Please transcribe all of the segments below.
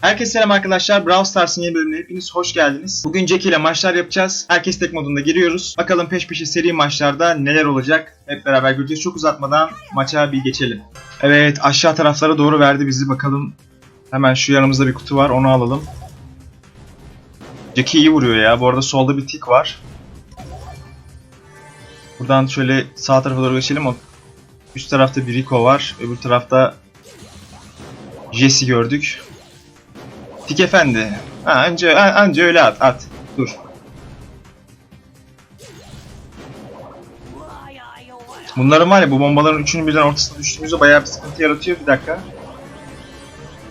Herkese selam arkadaşlar. Brawl Stars'ın yeni bölümüne hepiniz hoş geldiniz. Bugün Jack ile maçlar yapacağız. Herkes tek modunda giriyoruz. Bakalım peş peşe seri maçlarda neler olacak. Hep beraber göreceğiz. Çok uzatmadan maça bir geçelim. Evet aşağı taraflara doğru verdi bizi. Bakalım hemen şu yanımızda bir kutu var. Onu alalım. Jack'i iyi vuruyor ya. Bu arada solda bir tik var. Buradan şöyle sağ tarafa doğru geçelim. O üst tarafta bir Rico var. Öbür tarafta Jesse gördük. Tik efendi. Ha, anca, anca öyle at, at. Dur. Bunların var ya bu bombaların üçünün birden ortasına düştüğümüzde bayağı bir sıkıntı yaratıyor. Bir dakika.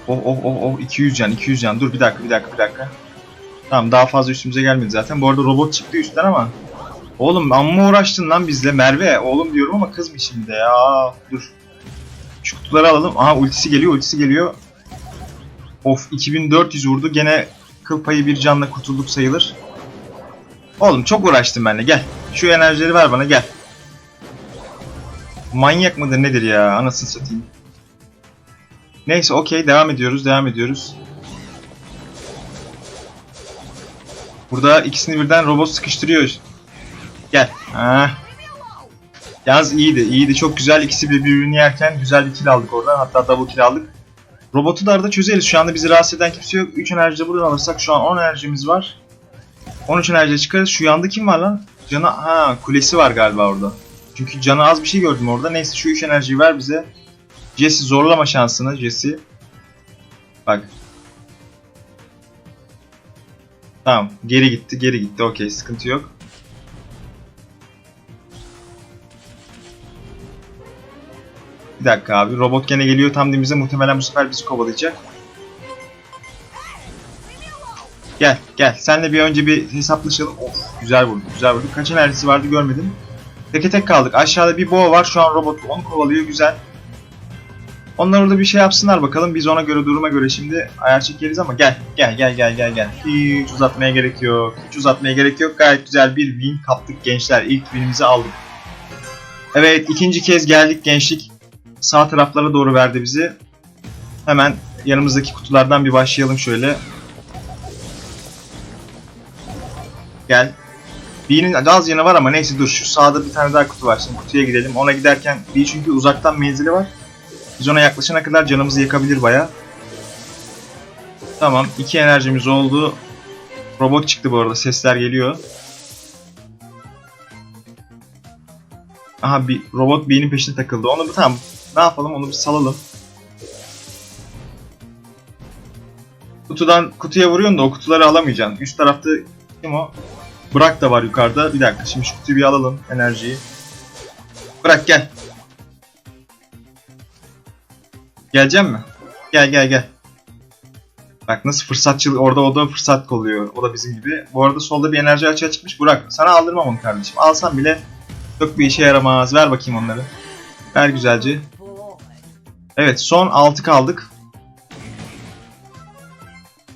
Oh oh oh oh 200 can 200 can. Dur bir dakika bir dakika bir dakika. Tamam daha fazla üstümüze gelmedi zaten. Bu arada robot çıktı üstten ama. Oğlum amma uğraştın lan bizle. Merve oğlum diyorum ama kız mı şimdi ya? Dur. Şu kutuları alalım. Aha ultisi geliyor ultisi geliyor. Of 2400 vurdu. Gene kıl payı bir canla kurtulduk sayılır. Oğlum çok uğraştım benimle gel. Şu enerjileri ver bana gel. Manyak mıdır nedir ya anasını satayım. Neyse okey devam ediyoruz devam ediyoruz. Burada ikisini birden robot sıkıştırıyor. Gel. Ha. Yalnız iyiydi iyiydi çok güzel ikisi bir birbirini yerken güzel bir kill aldık oradan hatta double kill aldık. Robotu da arada çözeriz. Şu anda bizi rahatsız eden kimse yok. 3 enerji buradan alırsak şu an 10 enerjimiz var. 13 enerji çıkarız. Şu yanda kim var lan? Canı ha kulesi var galiba orada. Çünkü canı az bir şey gördüm orada. Neyse şu 3 enerjiyi ver bize. Jesse zorlama şansını Jesse. Bak. Tamam. Geri gitti. Geri gitti. Okey. Sıkıntı yok. Bir dakika abi. Robot gene geliyor tam dibimize. Muhtemelen bu sefer bizi kovalayacak. Gel gel. Senle bir önce bir hesaplaşalım. Of güzel vurdu. Güzel vurdu. Kaç enerjisi vardı görmedim. Teke tek kaldık. Aşağıda bir boğa var. Şu an robot onu kovalıyor. Güzel. Onlar orada bir şey yapsınlar bakalım. Biz ona göre duruma göre şimdi ayar çekeriz ama gel. Gel gel gel gel gel. Hiç uzatmaya gerek yok. Hiç uzatmaya gerek yok. Gayet güzel bir win kaptık gençler. İlk winimizi aldık. Evet ikinci kez geldik gençlik sağ taraflara doğru verdi bizi. Hemen yanımızdaki kutulardan bir başlayalım şöyle. Gel. B'nin az yanı var ama neyse dur şu sağda bir tane daha kutu var. Şimdi kutuya gidelim. Ona giderken B çünkü uzaktan menzili var. Biz ona yaklaşana kadar canımızı yakabilir baya. Tamam. iki enerjimiz oldu. Robot çıktı bu arada. Sesler geliyor. Aha bir robot B'nin peşine takıldı. Onu tamam ne yapalım onu bir salalım. Kutudan kutuya vuruyorsun da o kutuları alamayacaksın. Üst tarafta kim o? Burak da var yukarıda. Bir dakika şimdi şu kutuyu bir alalım enerjiyi. Bırak gel. Gelecek mi? Gel gel gel. Bak nasıl fırsatçı orada o da fırsat kolluyor. O da bizim gibi. Bu arada solda bir enerji açığa çıkmış. Burak sana aldırmam onu kardeşim. Alsam bile çok bir işe yaramaz. Ver bakayım onları. Ver güzelce. Evet son 6 kaldık.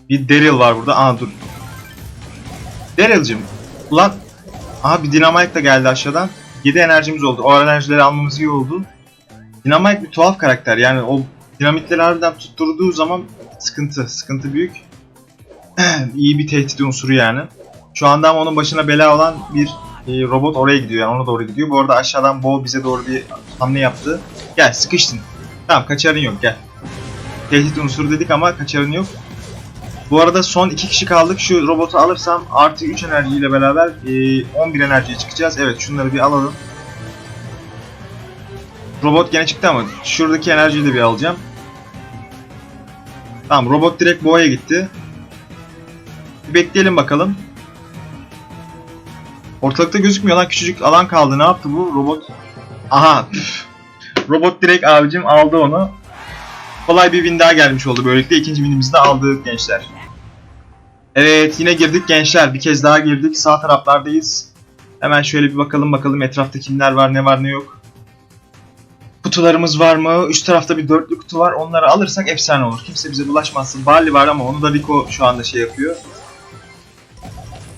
Bir Daryl var burada. Aa dur. Daryl'cim. Ulan. Aha bir Dynamite da geldi aşağıdan. 7 enerjimiz oldu. O enerjileri almamız iyi oldu. Dynamite bir tuhaf karakter. Yani o dinamitleri harbiden tutturduğu zaman sıkıntı. Sıkıntı büyük. iyi bir tehdit unsuru yani. Şu anda ama onun başına bela olan bir e, robot oraya gidiyor yani ona doğru gidiyor. Bu arada aşağıdan Bo bize doğru bir hamle yaptı. Gel sıkıştın. Tamam kaçarın yok gel. Tehdit unsuru dedik ama kaçarın yok. Bu arada son iki kişi kaldık. Şu robotu alırsam artı 3 enerjiyle beraber e, 11 enerjiye çıkacağız. Evet şunları bir alalım. Robot gene çıktı ama şuradaki enerjiyi de bir alacağım. Tamam robot direkt boğaya gitti. Bir bekleyelim bakalım. Ortalıkta gözükmüyor lan küçücük alan kaldı. Ne yaptı bu robot? Aha. Püf. Robot direkt abicim aldı onu. Kolay bir win daha gelmiş oldu. Böylelikle ikinci winimizi de aldık gençler. Evet yine girdik gençler. Bir kez daha girdik. Sağ taraflardayız. Hemen şöyle bir bakalım bakalım etrafta kimler var ne var ne yok. Kutularımız var mı? Üst tarafta bir dörtlü kutu var. Onları alırsak efsane olur. Kimse bize bulaşmazsın. Barley var ama onu da Rico şu anda şey yapıyor.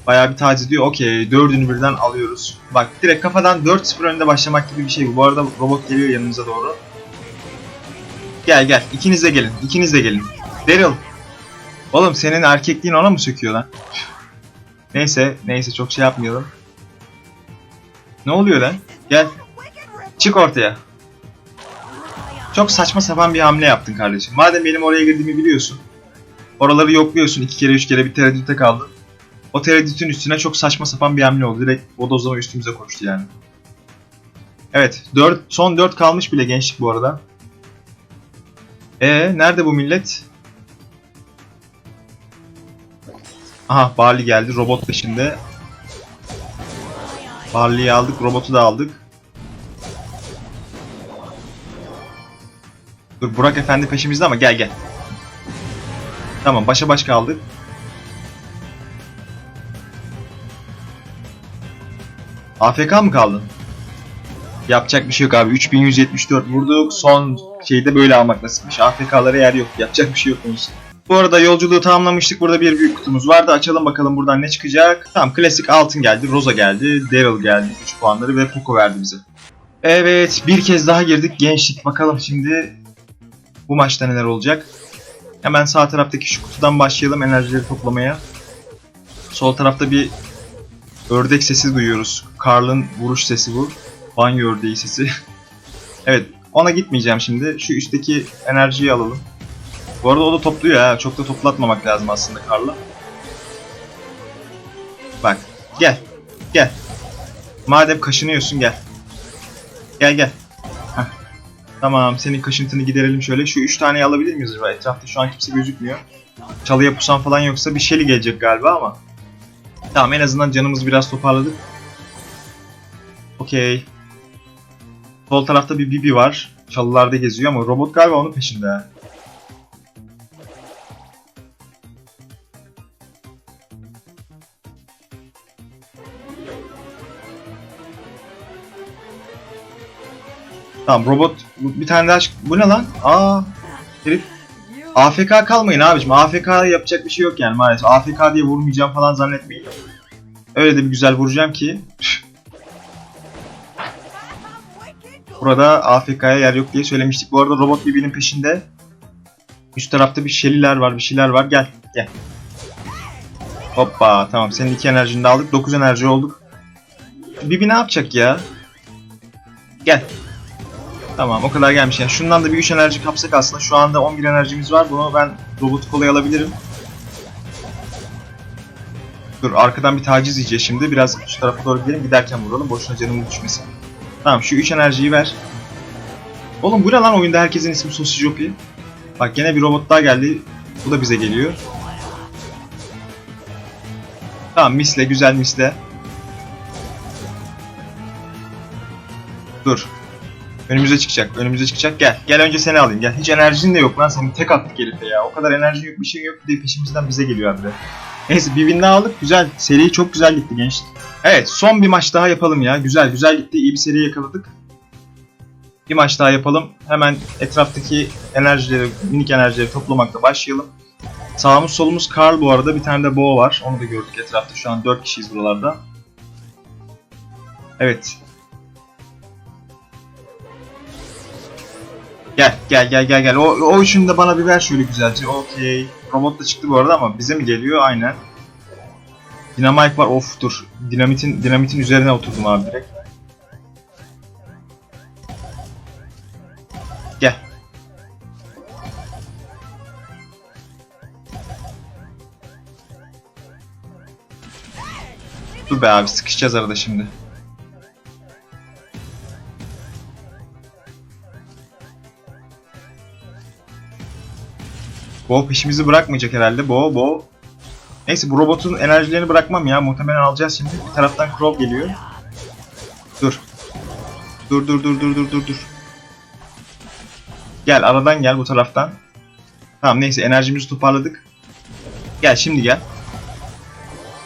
Bayağı bir taciz ediyor. Okey. Dördünü birden alıyoruz. Bak direkt kafadan 4-0 önde başlamak gibi bir şey bu. Bu arada robot geliyor yanımıza doğru. Gel gel. İkiniz de gelin. İkiniz de gelin. Daryl. Oğlum senin erkekliğin ona mı söküyor lan? Neyse, neyse çok şey yapmayalım. Ne oluyor lan? Gel. Çık ortaya. Çok saçma sapan bir hamle yaptın kardeşim. Madem benim oraya girdiğimi biliyorsun. Oraları yokluyorsun. iki kere üç kere bir tereddütte kaldın. O tereddütün üstüne çok saçma sapan bir hamle oldu. Direkt bodozlama üstümüze koştu yani. Evet. 4, son 4 kalmış bile gençlik bu arada. E nerede bu millet? Aha Barley geldi. Robot peşinde. Barley'i aldık. Robotu da aldık. Dur Burak Efendi peşimizde ama gel gel. Tamam başa baş kaldık. AFK mı kaldın? Yapacak bir şey yok abi. 3174 vurduk. Son şeyde böyle almak nasipmiş. AFK'lara yer yok. Yapacak bir şey yok onun için. Bu arada yolculuğu tamamlamıştık. Burada bir büyük kutumuz vardı. Açalım bakalım buradan ne çıkacak. Tamam klasik altın geldi. Rosa geldi. Daryl geldi. 3 puanları ve Poco verdi bize. Evet bir kez daha girdik. Gençlik bakalım şimdi bu maçta neler olacak. Hemen sağ taraftaki şu kutudan başlayalım enerjileri toplamaya. Sol tarafta bir ördek sesi duyuyoruz. Karl'ın vuruş sesi bu. Banyo ördeği sesi. evet ona gitmeyeceğim şimdi. Şu üstteki enerjiyi alalım. Bu arada o da topluyor ha. Çok da toplatmamak lazım aslında Karl'a. Bak gel. Gel. Madem kaşınıyorsun gel. Gel gel. Tamam senin kaşıntını giderelim şöyle. Şu 3 taneyi alabilir miyiz acaba? Etrafta şu an kimse gözükmüyor. Çalıya pusan falan yoksa bir Shelly gelecek galiba ama. Tamam en azından canımızı biraz toparladık. Okey. Sol tarafta bir Bibi var. Çalılarda geziyor ama robot galiba onun peşinde. Tamam robot bir tane daha. Bu ne lan? Aa herif. AFK kalmayın abicim. AFK yapacak bir şey yok yani maalesef. AFK diye vurmayacağım falan zannetmeyin. Öyle de bir güzel vuracağım ki. Burada AFK'ya yer yok diye söylemiştik. Bu arada robot birbirinin peşinde. Üst tarafta bir şeliler var, bir şeyler var. Gel, gel. Hoppa, tamam. Senin iki enerjini de aldık. 9 enerji olduk. Bibi ne yapacak ya? Gel. Tamam, o kadar gelmiş. Yani şundan da bir 3 enerji kapsak aslında. Şu anda 11 enerjimiz var. Bunu ben robotu kolay alabilirim. Dur, arkadan bir taciz yiyeceğiz şimdi. Biraz şu tarafa doğru gidelim. Giderken vuralım. Boşuna canımız düşmesin. Tamam şu 3 enerjiyi ver. Oğlum bu ne lan oyunda herkesin ismi Sosijopi. Bak gene bir robot daha geldi. Bu da bize geliyor. Tamam misle güzel misle. Dur. Önümüze çıkacak. Önümüze çıkacak. Gel. Gel önce seni alayım. Gel. Hiç enerjin de yok lan. Senin tek attık herife ya. O kadar enerji yok bir şey yok. Bir de peşimizden bize geliyor abi. Neyse bir win daha aldık. Güzel. Seri çok güzel gitti gençler. Evet son bir maç daha yapalım ya. Güzel güzel gitti. İyi bir seri yakaladık. Bir maç daha yapalım. Hemen etraftaki enerjileri, minik enerjileri toplamakla başlayalım. Sağımız solumuz Karl bu arada. Bir tane de Bo var. Onu da gördük etrafta. Şu an 4 kişiyiz buralarda. Evet. Gel gel gel gel gel. O, o üçünü de bana bir ver şöyle güzelce. Okey. Robot da çıktı bu arada ama bize mi geliyor? Aynen. Dinamite var. Of dur. Dinamitin dinamitin üzerine oturdum abi direkt. Gel. Dur be abi sıkışacağız arada şimdi. Bo peşimizi bırakmayacak herhalde. Bo, Bo. Neyse bu robotun enerjilerini bırakmam ya. Muhtemelen alacağız şimdi. Bir taraftan Crow geliyor. Dur. Dur dur dur dur dur dur dur. Gel aradan gel bu taraftan. Tamam neyse enerjimizi toparladık. Gel şimdi gel.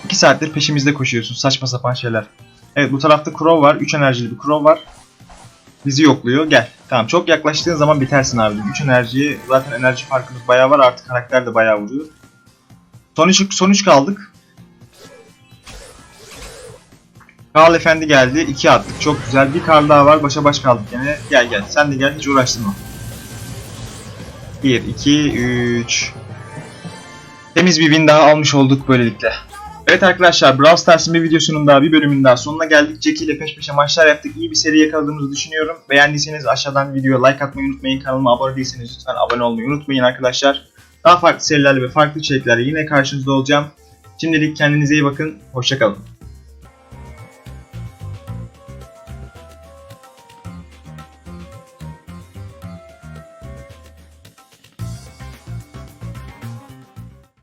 2 saattir peşimizde koşuyorsun. Saçma sapan şeyler. Evet bu tarafta Crow var. 3 enerjili bir Crow var. Bizi yokluyor. Gel. Tamam çok yaklaştığın zaman bitersin abi. 3 enerjiyi zaten enerji farkımız bayağı var. Artık karakter de bayağı vuruyor. Son 3, son 3 kaldık. Karl Efendi geldi. 2 attık. Çok güzel. Bir Karl daha var. Başa baş kaldık yine. Gel gel. Sen de gel. Hiç uğraştırma. 1, 2, 3. Temiz bir win daha almış olduk böylelikle. Evet arkadaşlar Brawl Stars'ın bir videosunun daha bir bölümün daha sonuna geldik. Jackie ile peş peşe maçlar yaptık. İyi bir seri yakaladığımızı düşünüyorum. Beğendiyseniz aşağıdan videoya like atmayı unutmayın. Kanalıma abone değilseniz lütfen abone olmayı unutmayın arkadaşlar. Daha farklı serilerle ve farklı içeriklerle yine karşınızda olacağım. Şimdilik kendinize iyi bakın. Hoşçakalın.